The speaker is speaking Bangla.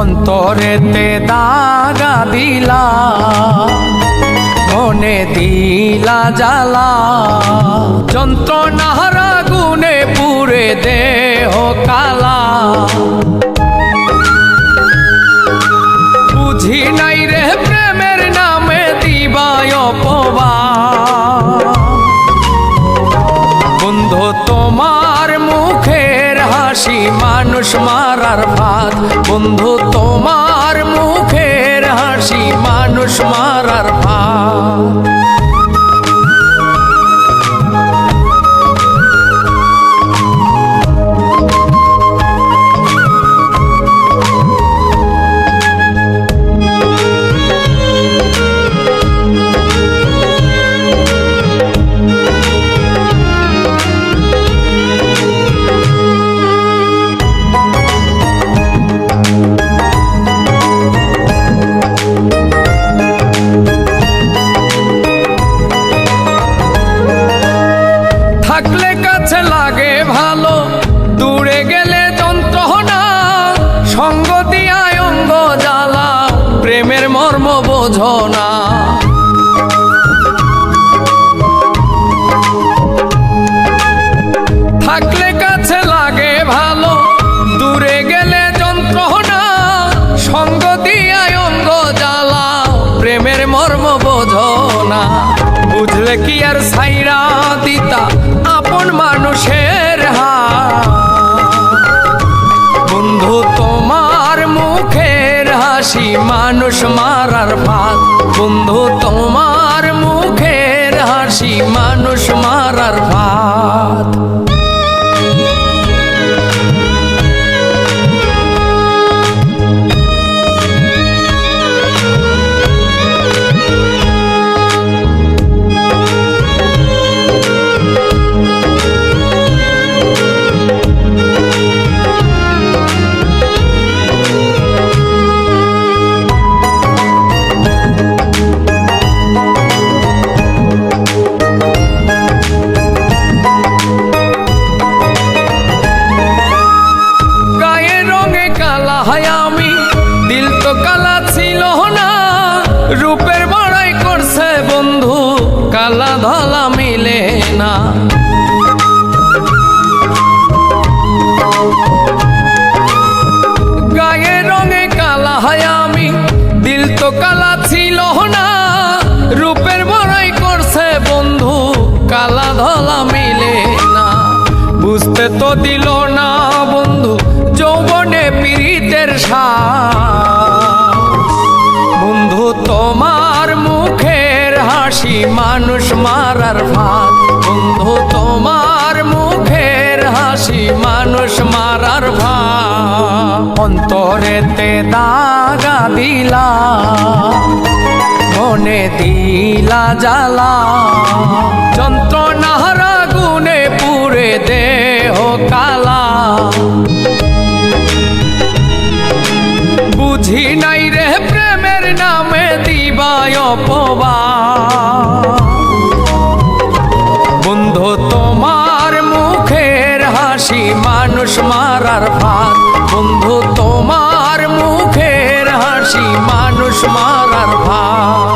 অন্তরেতে দাগা দিলা মনে দিলা জ্বালা। যন্ত্রণার গুনে পুরে দেহ কালা। হাসি মানুষ মারার ভাত। বন্ধু তোমার মুখের হাসি মানুষ মারার ভাত। বোঝো থাকলে কাছে লাগে ভালো, দূরে গেলে যন্ত্রণা। সঙ্গ দিয়ায় অঙ্গ জ্বালা, প্রেমের মর্ম বোঝো না বুঝলে কি আর সাইরা দিতা হাসি মানুষ মারার ভাত বন্ধু তোমার মুখের হাসি মানুষ কালা ধলা মিলে না। গায়ে রঙে কালা হয় আমি, দিল তো কালা ছিল না। রূপের বড়াই করছে বন্ধু, কালা ধলা মিলে না। বুঝতে তো দিল না বন্ধু, যৌবনে পীড়িতের সার মারার ভাত বন্ধু, তোমার মুখের হাসি মানুষ মারার ভাত অন্তরেতে দাগা দিলা, মনে দিলা জ্বালা। যন্ত্রণার গুনে পুরে দেহ কালা। বুঝি নাই রে প্রেমের নামে দিবায় অপবা মানুষ মারার ভাব।